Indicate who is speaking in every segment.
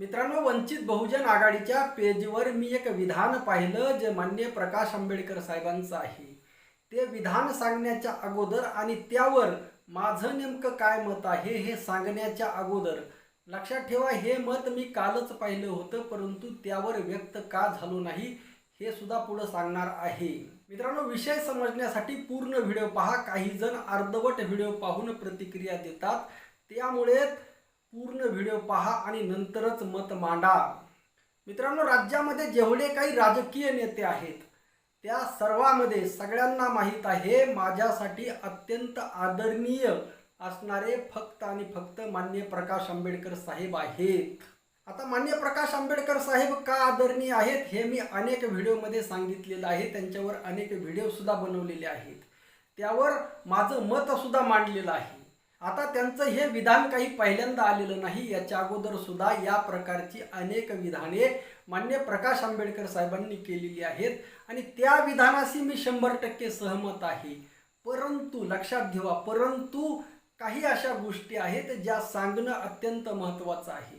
Speaker 1: मित्रांनो वंचित बहुजन आघाडीच्या पेजवर मी एक विधान पाहिलं जे मान्य प्रकाश आंबेडकर साहेबांचं आहे. ते विधान सांगण्याच्या अगोदर आणि त्यावर माझं नेमकं काय मत आहे हे सांगण्याच्या अगोदर. लक्षात ठेवा हे मत मी कालच पाहिलं होतं परंतु त्यावर व्यक्त का झालो नाही हे सुद्धा पुढं सांगणार आहे. मित्रांनो विषय समजण्यासाठी पूर्ण व्हिडिओ पहा. काही जण अर्धवट व्हिडिओ पाहून प्रतिक्रिया देतात. त्यामुळे पूर्ण व्हिडिओ पहा आणि नंतरच मत मांडा. मित्रांनो राज्यामध्ये जेवढे काही राजकीय नेते आहेत त्या सर्वांमध्ये सगळ्यांना माहीत आहे माझ्यासाठी अत्यंत आदरणीय असणारे फक्त आणि फक्त मान्य प्रकाश आंबेडकर साहेब आहेत. आता मान्य प्रकाश आंबेडकर साहेब का आदरणीय आहेत हे मी अनेक व्हिडिओमध्ये सांगितलेलं आहे. त्यांच्यावर अनेक व्हिडिओसुद्धा बनवलेले आहेत. त्यावर माझं मतसुद्धा मांडलेलं आहे. आता त्यांचं हे विधान काही पहिल्यांदा आलेलं नाही. याच्या अगोदर सुद्धा या प्रकारची अनेक विधाने मान्य प्रकाश आंबेडकर साहेबांनी केलेली आहेत. आणि त्या विधानाशी मी शंभर टक्के सहमत आहे. परंतु लक्षात ठेवा परंतु काही अशा गोष्टी आहेत ज्या सांगणं अत्यंत महत्त्वाचं आहे.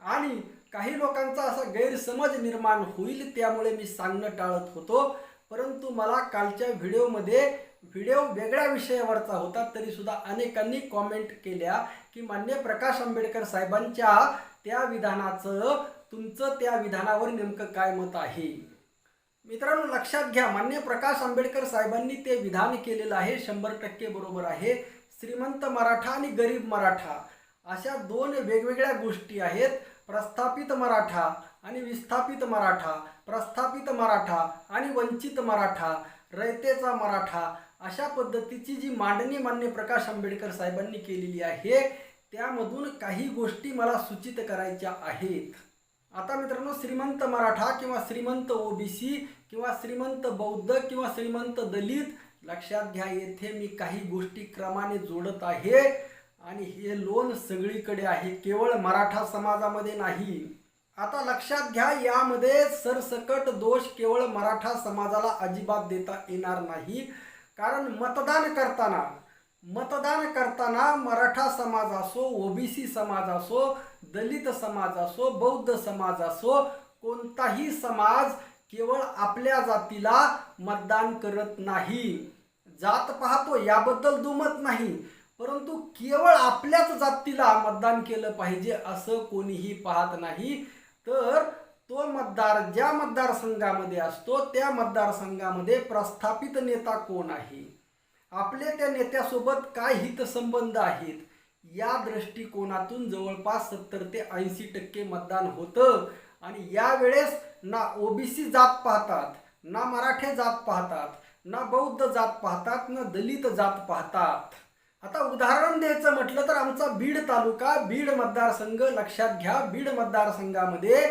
Speaker 1: आणि काही लोकांचा असा गैरसमज निर्माण होईल त्यामुळे मी सांगणं टाळत होतो. परंतु मला कालच्या व्हिडिओमध्ये व्हिडिओ वेगळ्या विषयावरचा होता तरीसुद्धा अनेकांनी कॉमेंट केल्या की मान्य प्रकाश आंबेडकर साहेबांच्या त्या विधानाचं तुमचं त्या विधानावर नेमकं काय मत आहे? मित्रांनो लक्षात घ्या मान्य प्रकाश आंबेडकर साहेबांनी ते विधान केलेलं आहे शंभर टक्के बरोबर आहे. श्रीमंत मराठा आणि गरीब मराठा अशा दोन वेगवेगळ्या गोष्टी आहेत. प्रस्थापित मराठा आणि विस्थापित मराठा प्रस्थापित मराठा आणि वंचित मराठा रयतेचा मराठा अशा पद्धतीची जी मांडणी मान्य प्रकाश आंबेडकर साहेबांनी केलेली आहे त्यामधून काही गोष्टी मला सूचित करायच्या आहेत. आता मित्रांनो श्रीमंत मराठा किंवा श्रीमंत ओबीसी किंवा श्रीमंत बौद्ध किंवा श्रीमंत दलित लक्षात घ्या येथे मी काही गोष्टी क्रमाने जोडत आहे आणि हे लोन सगळीकडे आहे केवळ मराठा समाजामध्ये नाही. आता लक्षात घ्या यामध्ये सरसकट दोष केवळ मराठा समाजाला अजिबात देता येणार नाही. कारण मतदान करताना मतदान करताना मराठा समाज असो ओबीसी समाज असो दलित समाज असो बौद्ध समाज असो कोणताही समाज केवळ आपल्या जातीला मतदान करत नाही. जात पाहतो याबद्दल दुमत नाही. परंतु केवळ आपल्याच जातीला मतदान केलं पाहिजे असं कोणीही पाहत नाही. तर तो मतदार ज्या मतदारसंघामध्ये असतो त्या मतदारसंघामध्ये प्रस्थापित नेता कोण आहे? आपले त्या नेत्यासोबत काय हितसंबंध आहेत? या दृष्टिकोनातून जवळपास सत्तर ते ऐंशी टक्के मतदान होतं. आणि यावेळेस ना ओबीसी जात पाहतात ना मराठे जात पाहतात ना बौद्ध जात पाहतात ना दलित जात पाहतात. आता उदाहरण द्यायचं म्हटलं तर आमचा बीड तालुका बीड मतदारसंघ लक्षात घ्या बीड मतदारसंघामध्ये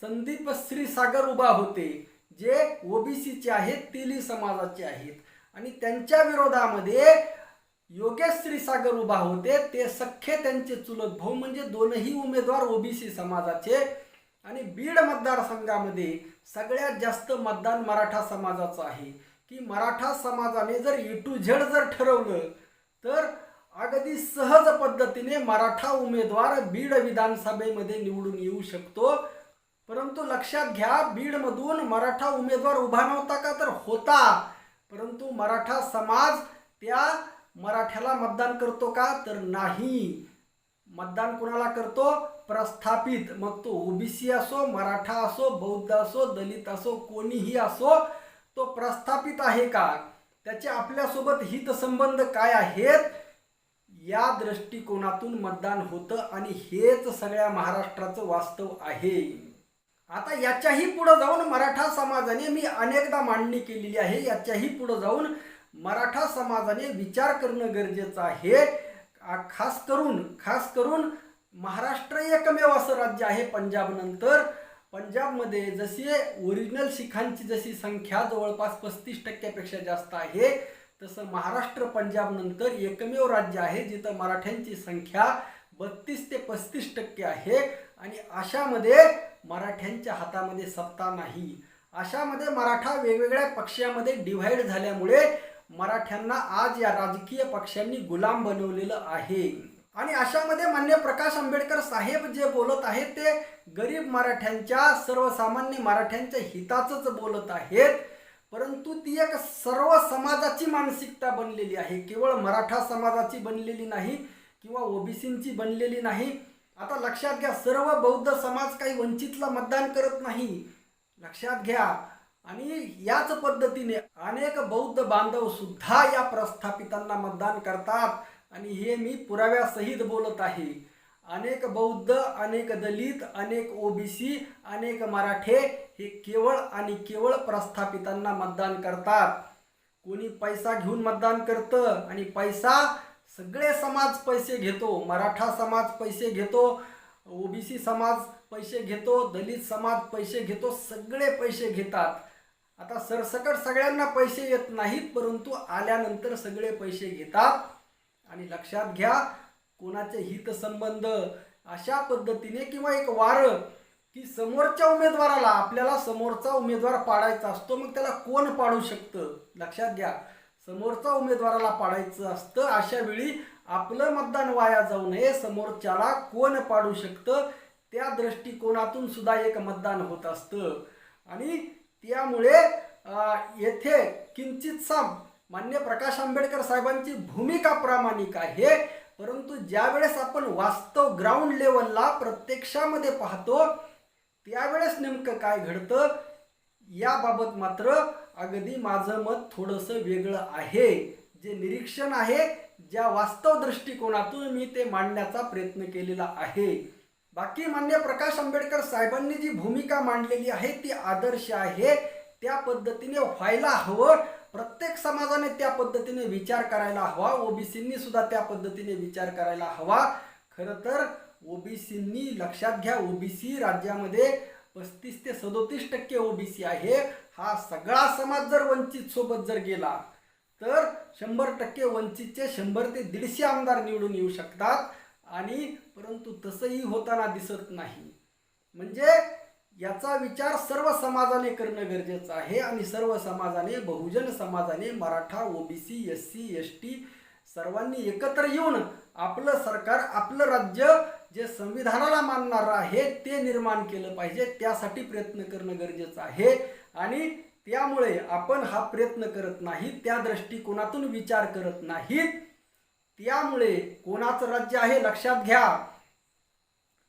Speaker 1: संदीप श्रीसागर उभा होते जे ओबीसीचे आहेत तेली समाजाचे आहेत. आणि त्यांच्या विरोधामध्ये योगेश श्रीसागर उभा होते ते सख्खे त्यांचे चुलत भाऊ म्हणजे दोनही उमेदवार ओबीसी समाजाचे. आणि बीड मतदारसंघामध्ये सगळ्यात जास्त मतदान मराठा समाजाचं आहे. की मराठा समाजाने जर ए टू झेड जर ठरवलं तर अगदी सहज पद्धतीने मराठा उमेदवार बीड विधानसभेमध्ये निवडून येऊ शकतो. परंतु लक्षात घ्या बीडमधून मराठा उमेदवार उभा नव्हता का? तर होता. परंतु मराठा समाज त्या मराठ्याला मतदान करतो का? तर नाही. मतदान कोणाला करतो? प्रस्थापित. मग तो ओबीसी असो मराठा असो बौद्ध असो दलित असो कोणीही असो तो प्रस्थापित आहे का? त्याचे आपल्यासोबत हितसंबंध काय आहेत? या दृष्टिकोनातून मतदान होतं आणि हेच सगळ्या महाराष्ट्राचं वास्तव आहे. आता याच्याही पुढं जाऊन मराठा समाजाने मी अनेकदा मांडणी केलेली आहे याच्याही पुढं जाऊन मराठा समाजाने विचार करणं गरजेचं आहे. खास करून खास करून महाराष्ट्र एकमेव असं राज्य आहे पंजाबनंतर. पंजाबमध्ये जशी ओरिजिनल शिखांची जशी संख्या जवळपास पस्तीस टक्क्यापेक्षा जास्त आहे तसं महाराष्ट्र पंजाबनंतर एकमेव राज्य आहे जिथं मराठ्यांची संख्या बत्तीस ते पस्तीस टक्के आहे आणि अशामध्ये मराठ्यांच्या हातामध्ये सत्ता नाही. अशामध्ये मराठा वेगवेगळ्या पक्षामध्ये डिव्हाइड झाल्यामुळे मराठ्यांना आज या राजकीय पक्षांनी गुलाम बनवलेलं आहे. आणि अशामध्ये मान्य प्रकाश आंबेडकर साहेब जे बोलत आहेत ते गरीब मराठ्यांच्या सर्वसामान्य मराठ्यांच्या हिताचंच बोलत आहेत. परंतु ती एक सर्व समाजाची मानसिकता बनलेली आहे. केवळ मराठा समाजाची बनलेली नाही किंवा ओबीसींची बनलेली नाही. आता लक्षात घ्या सर्व बौद्ध समाज काही वंचितला मतदान करत नाही. लक्षात घ्या. आणि याच पद्धतीने अनेक बौद्ध बांधव सुद्धा या प्रस्थापितांना मतदान करतात. आणि हे मी पुराव्यासहित बोलत आहे. अनेक बौद्ध अनेक दलित अनेक ओबीसी अनेक मराठे हे केवळ आणि केवळ प्रस्थापितांना मतदान करतात. कोणी पैसा घेऊन मतदान करतं आणि पैसा सगळे समाज पैसे घेतो. मराठा समाज पैसे घेतो ओबीसी समाज पैसे घेतो दलित समाज पैसे घेतो सगळे पैसे घेतात. आता सरसकट सगळ्यांना पैसे येत नाहीत परंतु आल्यानंतर सगळे पैसे घेतात. आणि लक्षात घ्या कोणाचे हितसंबंध अशा पद्धतीने किंवा एक वारं की समोरच्या उमेदवाराला आपल्याला समोरचा उमेदवार पाडायचा असतो मग त्याला कोण पाडू शकतं? लक्षात घ्या. समोरचा उमेदवाराला पाडायचं असतं अशा वेळी आपलं मतदान वाया जाऊ नये. समोरच्याला कोण पाडू शकतं? त्या दृष्टिकोनातून सुद्धा एक मतदान होत असतं. आणि त्यामुळे येथे किंचितसा मान्य प्रकाश आंबेडकर साहेबांची भूमिका प्रामाणिक आहे. परंतु ज्यावेळेस आपण वास्तव ग्राउंड लेवलला प्रत्यक्षामध्ये पाहतो त्यावेळेस नेमकं काय घडतं याबाबत मात्र अगदी माझं मत थोडंसं वेगळं आहे. जे निरीक्षण आहे ज्या वास्तव दृष्टिकोनातून मी ते मांडण्याचा प्रयत्न केलेला आहे. बाकी मान्य प्रकाश आंबेडकर साहेबांनी जी भूमिका मांडलेली आहे ती आदर्श आहे. त्या पद्धतीने व्हायला हवं. प्रत्येक समाजाने त्या पद्धतीने विचार करायला हवा. ओबीसींनी सुद्धा त्या पद्धतीने विचार करायला हवा. खरं तर ओबीसींनी लक्षात घ्या ओबीसी राज्यामध्ये पस्तीस ते सदोतीस टक्के ओबीसी आहे. हा सगळा समाज जर वंचित सोबत जर गेला तर शंभर टक्के वंचितचे शंभर ते दीडशे आमदार निवडून येऊ शकतात. आणि परंतु तसंही होताना दिसत नाही. म्हणजे याचा विचार सर्व समाजाने करणं गरजेचं आहे आणि सर्व समाजाने बहुजन समाजाने Maratha OBC S C S T सर्वांनी एकत्र येऊन आपलं सरकार आपलं राज्य जे संविधानाला मानणारं आहे ते निर्माण केलं पाहिजे. त्यासाठी प्रयत्न करणं गरजेचं आहे आणि त्यामुळे आपण हा प्रयत्न करत नाही त्या दृष्टिकोनातून विचार करत नाहीत त्यामुळे कोणाचं राज्य आहे लक्षात घ्या.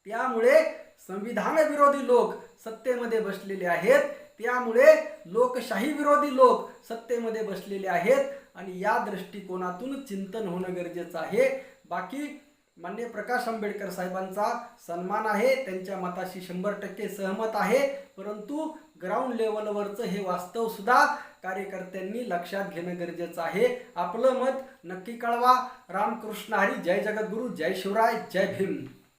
Speaker 1: त्यामुळे संविधान विरोधी लोक सत्तेमध्ये बसलेले आहेत. त्यामुळे लोकशाही विरोधी लोक सत्तेमध्ये बसलेले आहेत आणि या दृष्टिकोनातून चिंतन होणं गरजेचं आहे. बाकी मान्य प्रकाश आंबेडकर साहेबांचा सन्मान आहे. त्यांच्या मताशी शंभर टक्के सहमत आहे. परंतु ग्राउंड लेवलवरचं हे वास्तव सुद्धा कार्यकर्त्यांनी लक्षात घेणं गरजेचं आहे. आपलं मत नक्की कळवा. रामकृष्ण हरी. जय जगद्गुरू. जय शिवराय. जय भीम.